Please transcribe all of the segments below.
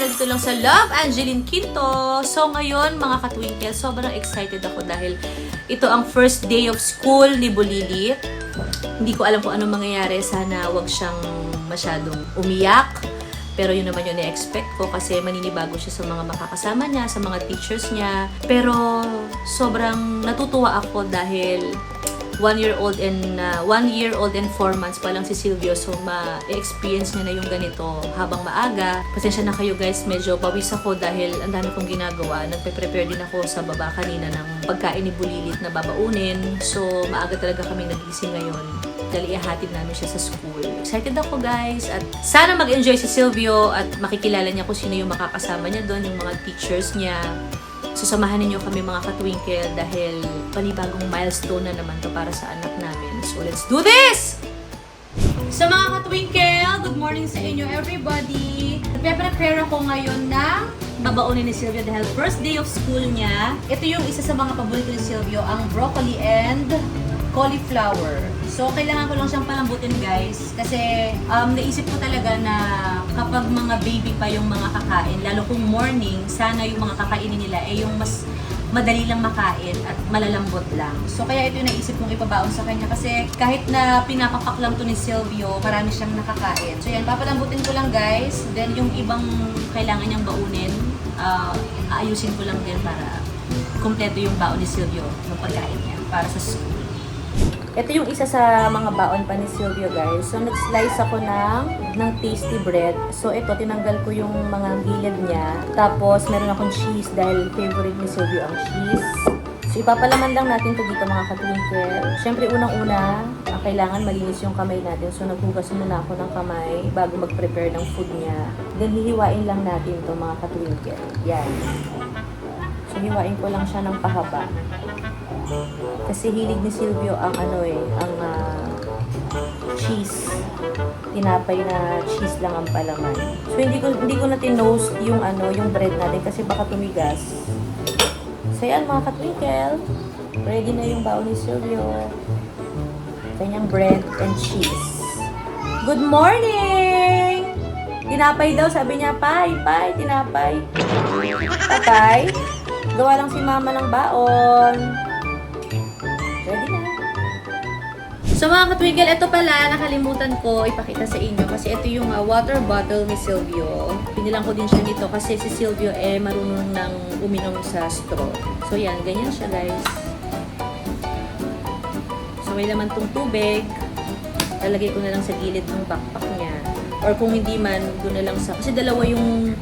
lang sa Love Angeline Quinto. So ngayon, mga katwinkle, sobrang excited ako dahil ito ang first day of school ni Bulilit. Hindi ko alam kung anong mangyayari. Sana wag siyang masyadong umiyak. Pero yun naman yung na-expect ko kasi maninibago siya sa mga makakasama niya, sa mga teachers niya. Pero sobrang natutuwa ako dahil one year old and uh, one year old and four months pa lang si Silvio so ma-experience niya na yung ganito habang maaga. Pasensya na kayo guys, medyo pawis ako dahil ang dami kong ginagawa. Nagpe-prepare din ako sa baba kanina ng pagkain ni Bulilit na babaunin. So maaga talaga kami nagising ngayon dahil ihahatid namin siya sa school. Excited ako guys at sana mag-enjoy si Silvio at makikilala niya kung sino yung makakasama niya doon, yung mga teachers niya. Susamahan ninyo kami mga katwinkle dahil panibagong milestone na naman to para sa anak namin. So let's do this! Sa mga katwinkle, good morning sa inyo everybody! Nagpe-prepare ako ngayon ng babaunin ni Silvio dahil first day of school niya. Ito yung isa sa mga paborito ni Silvio, ang broccoli and cauliflower. So, kailangan ko lang siyang palambutin guys. Kasi, um, naisip ko talaga na kapag mga baby pa yung mga kakain, lalo kung morning, sana yung mga kakainin nila ay yung mas madali lang makain at malalambot lang. So, kaya ito yung naisip kong ipabaon sa kanya. Kasi, kahit na pinapapak lang to ni Silvio, marami siyang nakakain. So, yan, papalambutin ko lang guys. Then, yung ibang kailangan niyang baunin, uh, aayusin ko lang din para kumpleto yung baon ni Silvio ng pagkain niya para sa school. Ito yung isa sa mga baon pa ni Silvio guys. So nag-slice ako ng, ng tasty bread. So ito, tinanggal ko yung mga gilid niya. Tapos meron akong cheese dahil favorite ni Silvio ang cheese. So ipapalaman lang natin to dito mga katwinkle. Siyempre unang-una, ang kailangan malinis yung kamay natin. So naghugas muna ako ng kamay bago mag-prepare ng food niya. Then hihiwain lang natin to mga katwinkle. Yan. So hiwain ko lang siya ng pahaba. Kasi hilig ni Silvio ang ano eh, ang ah, cheese. Tinapay na cheese lang ang palaman. So hindi ko hindi ko na tinost yung ano, yung bread natin kasi baka tumigas. So yan mga katwinkle, ready na yung baon ni Silvio. Kanyang bread and cheese. Good morning! Tinapay daw, sabi niya, pay, pay, tinapay. Patay. Gawa lang si mama ng baon. So mga katwigel, ito pala, nakalimutan ko ipakita sa inyo kasi ito yung uh, water bottle ni Silvio. Pinilang ko din siya nito kasi si Silvio eh marunong nang uminom sa straw. So yan, ganyan siya guys. So may laman tong tubig. Lalagay ko na lang sa gilid ng backpack niya. Or kung hindi man, doon na lang sa... Kasi dalawa yung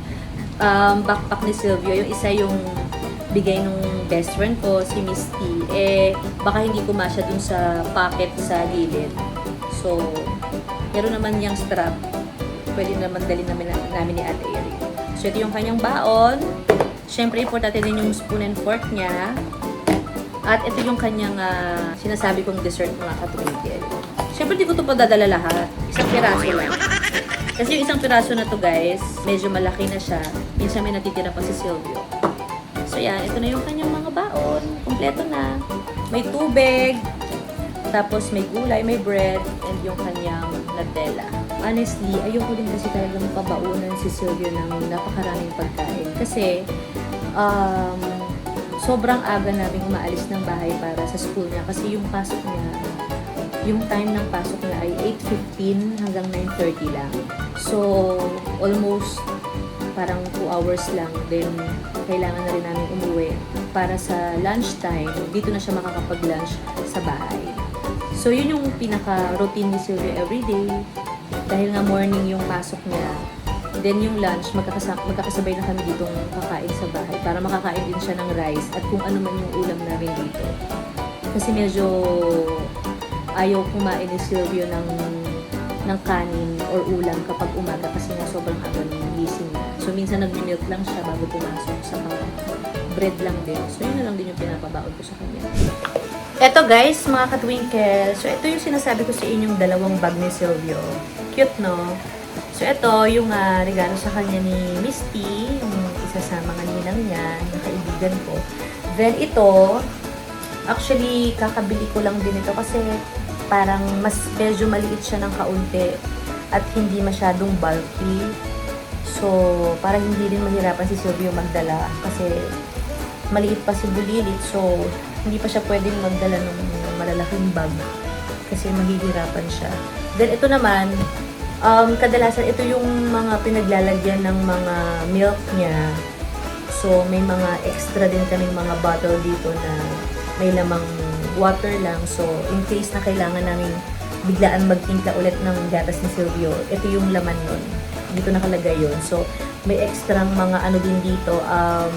um, backpack ni Silvio. Yung isa yung bigay nung best friend ko, si Miss T, eh, baka hindi kumasya dun sa pocket sa gilid. So, meron naman yung strap. Pwede naman dalhin namin, namin ni Ate Erin. So, ito yung kanyang baon. Siyempre, importante din yung spoon and fork niya. At ito yung kanyang ah, sinasabi kong dessert mga katwigil. Siyempre, di ko ito padadala lahat. Isang piraso lang. Kasi yung isang piraso na to guys, medyo malaki na siya. Minsan may natitira pa si Silvio. So yan, ito na yung kanyang mga baon. Kompleto na. May tubig, tapos may gulay, may bread, and yung kanyang Nutella. Honestly, ayoko din kasi talagang pabaunan si Silvio ng napakaraming pagkain. Kasi, um, sobrang aga namin umaalis ng bahay para sa school niya. Kasi yung pasok niya, yung time ng pasok niya ay 8.15 hanggang 9.30 lang. So, almost parang 2 hours lang. Then, kailangan na rin namin umuwi para sa lunchtime. Dito na siya makakapag-lunch sa bahay. So, yun yung pinaka-routine ni Silvio everyday. Dahil nga morning yung pasok niya. Then yung lunch, magkakasa- magkakasabay na kami ditong kakain sa bahay para makakain din siya ng rice at kung ano man yung ulam namin dito. Kasi medyo ayaw kumain ni Silvio ng ng kanin or ulam kapag umaga kasi nga sobrang aga ng gising. So minsan nag-milk lang siya bago pumasok sa bread lang din. So yun na lang din yung pinapabaon ko sa kanya. Eto guys, mga katwinkle. So ito yung sinasabi ko sa inyong dalawang bag ni Silvio. Cute no? So ito yung ah, regalo sa kanya ni Misty, yung isa sa mga ninang niya, na kaibigan ko. Then ito, actually kakabili ko lang din ito kasi parang mas medyo maliit siya ng kaunti at hindi masyadong bulky. So para hindi rin mahirapan si Silvio magdala kasi maliit pa si Bulilit. So, hindi pa siya pwedeng magdala ng malalaking bag kasi mahihirapan siya. Then, ito naman, um, kadalasan ito yung mga pinaglalagyan ng mga milk niya. So, may mga extra din kaming mga bottle dito na may lamang water lang. So, in case na kailangan namin biglaan magtimpla ulit ng gatas ni Silvio, ito yung laman nun. Dito nakalagay yun. So, may extra mga ano din dito, um,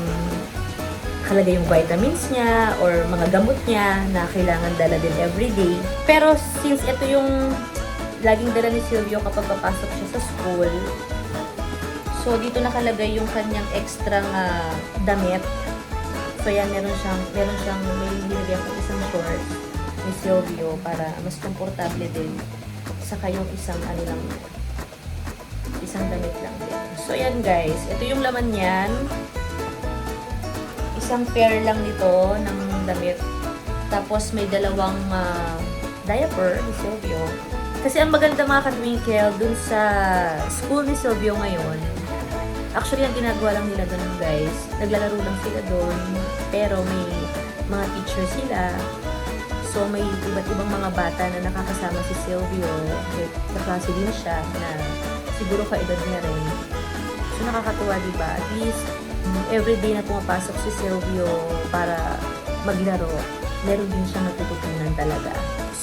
kalagay yung vitamins niya or mga gamot niya na kailangan dala din everyday. Pero since ito yung laging dala ni Silvio kapag papasok siya sa school, so dito nakalagay yung kanyang extra uh, damit. So yan, meron siyang, meron siyang, may nilagay ko isang shorts ni Silvio para mas komportable din. Saka yung isang ano lang, isang damit lang din. So yan guys, ito yung laman niyan isang pair lang nito ng damit. Tapos may dalawang uh, diaper ni Silvio. Kasi ang maganda mga katwinkle dun sa school ni Silvio ngayon, actually ang ginagawa lang nila doon guys, naglalaro lang sila doon, pero may mga teacher sila. So may iba't ibang mga bata na nakakasama si Silvio, kaklase din siya na siguro ka-edad niya rin. So nakakatuwa diba? At least everyday na pumapasok si Silvio para maglaro, meron din siyang natututunan talaga.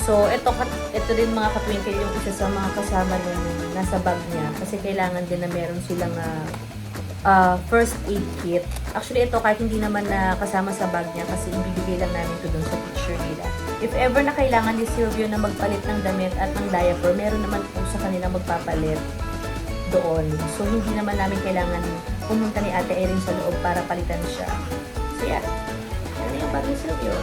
So, ito, ito din mga katwinkle yung isa sa mga kasama nung nasa bag niya. Kasi kailangan din na meron silang uh, uh, first aid kit. Actually, ito kahit hindi naman na kasama sa bag niya kasi ibibigay lang namin ito dun sa teacher nila. If ever na kailangan ni Silvio na magpalit ng damit at ng diaper, meron naman po sa kanila magpapalit doon. So, hindi naman namin kailangan pumunta ni Ate Erin sa loob para palitan siya. So, yeah. Ano yung bag ni Silvio?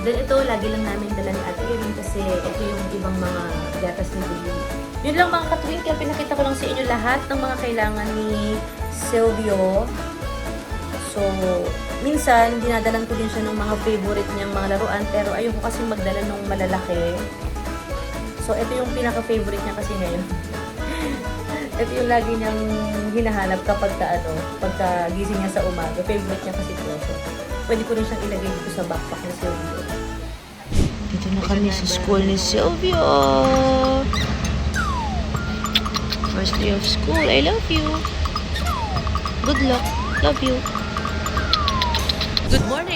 Then, ito, lagi lang namin dala ni Ate Erin kasi ito yung ibang mga gatas ni Billy. Yun lang mga katwinkle, pinakita ko lang sa inyo lahat ng mga kailangan ni Silvio. So, minsan, dinadalan ko din siya ng mga favorite niyang mga laruan, pero ayoko kasi magdala ng malalaki. So, ito yung pinaka-favorite niya kasi ngayon. ito yung lagi niyang hinahanap kapag ka, ano, pagka gising niya sa umaga. Favorite niya kasi ito. So, pwede ko rin siyang ilagay dito sa backpack ni Silvio. Dito na kami sa school ni Silvio. First day of school. I love you. Good luck. Love you.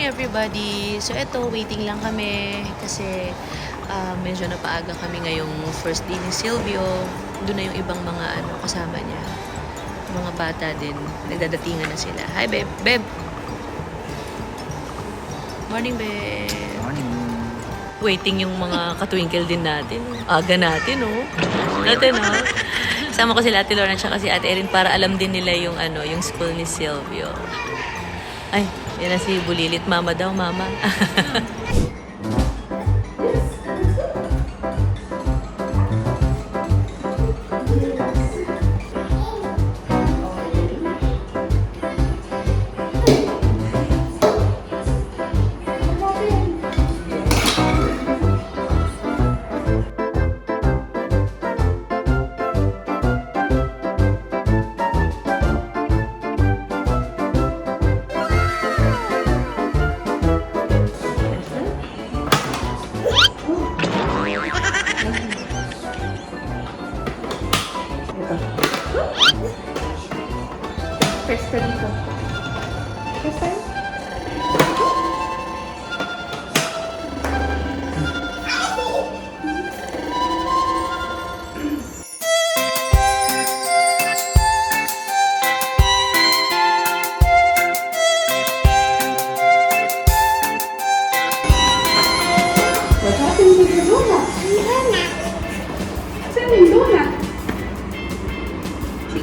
Morning everybody. So eto, waiting lang kami kasi uh, medyo napaaga kami ngayong first day ni Silvio. Doon na yung ibang mga ano kasama niya. Mga bata din. Nagdadatingan na sila. Hi, Beb. Beb! Morning, Beb. Morning. Waiting yung mga katwinkle din natin. Aga natin, oh. Natin, oh. Sama ko sila Ate Lorna at si Ate Erin para alam din nila yung ano, yung school ni Silvio. Ay, yan na si Bulilit. Mama daw, mama.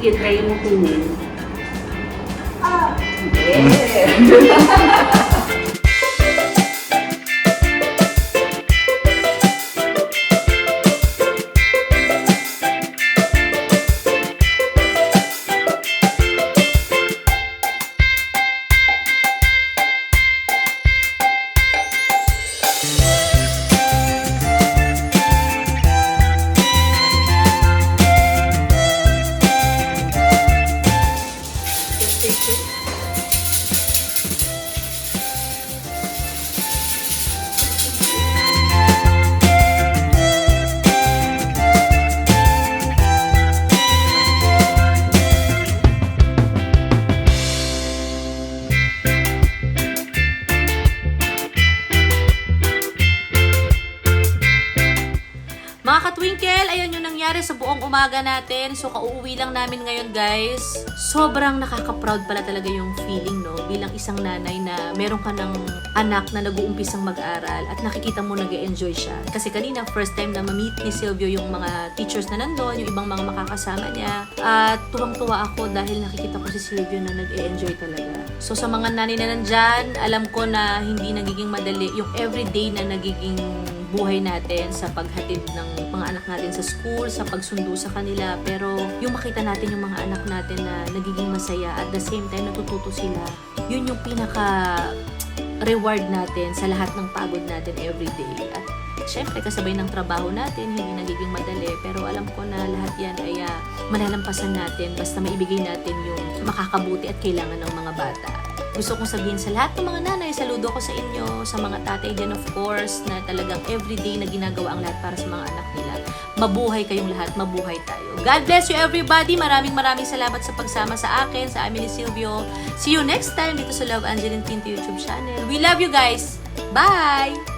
Sige, try mo kunin. Twinkle, nangyari sa buong umaga natin. So, kauuwi lang namin ngayon, guys. Sobrang nakaka-proud pala talaga yung feeling, no? Bilang isang nanay na meron ka ng anak na nag-uumpisang mag-aral at nakikita mo nag enjoy siya. Kasi kanina, first time na ma-meet ni Silvio yung mga teachers na nandun, yung ibang mga makakasama niya. At tuwang-tuwa ako dahil nakikita ko si Silvio na nag-enjoy talaga. So, sa mga nanay na nandyan, alam ko na hindi nagiging madali yung everyday na nagiging buhay natin sa paghatid ng mga anak natin sa school, sa pagsundo sa kanila. Pero yung makita natin yung mga anak natin na nagiging masaya at the same time natututo sila, yun yung pinaka reward natin sa lahat ng pagod natin everyday. At syempre kasabay ng trabaho natin, hindi nagiging madali. Pero alam ko na lahat yan ay ah, malalampasan natin basta maibigay natin yung makakabuti at kailangan ng mga bata. Gusto kong sabihin sa lahat ng mga nanay, saludo ko sa inyo, sa mga tatay din of course, na talagang everyday na ginagawa ang lahat para sa mga anak nila. Mabuhay kayong lahat, mabuhay tayo. God bless you everybody. Maraming maraming salamat sa pagsama sa akin, sa amin ni Silvio. See you next time dito sa Love Angeline Pinto YouTube channel. We love you guys. Bye!